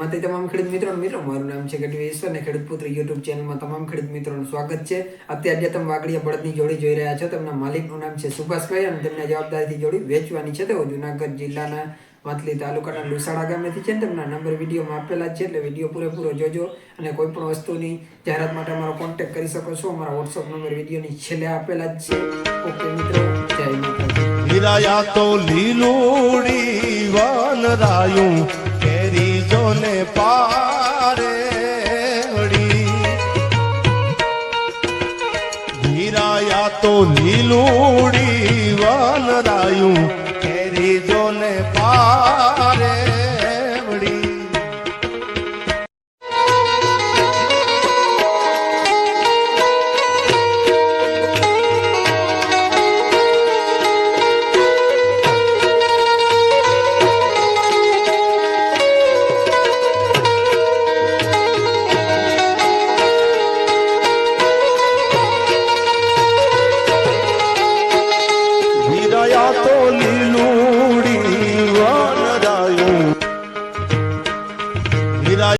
માતાજી તમામ ખેડૂત મિત્રો મિત્રો, મારું નામ છે ગઢવી અને ખેડૂત પુત્ર યુટ્યુબ ચેનલમાં તમામ ખેડૂત મિત્રોનું સ્વાગત છે. અત્યારે તમે વાગડીયા બળદની જોડી જોઈ રહ્યા છો, તેમના માલિકનું નામ છે સુભાષભાઈ અને તેમના જવાબદારીથી જોડી વેચવાની છે તેઓ જુનાગઢ જિલ્લાના માતલી તાલુકાના લુસાડા ગામેથી છે તેમના નંબર વિડીયોમાં આપેલા છે, એટલે વીડિયો પૂરેપૂરો જોજો અને કોઈ પણ વસ્તુની જાહેરાત માટે અમારો કોન્ટેક્ટ કરી શકો છો. અમારા વોટ્સઅપ નંબર વિડીયોની છેલ્લે આપેલા જ છે. ઓકે, મિત્રો, જય માતાજી. લીલાયા તો લીલુડી વનરાયું. કેરી જોને પારે વળી. હીરાયા તો લીલુડી વનરાયું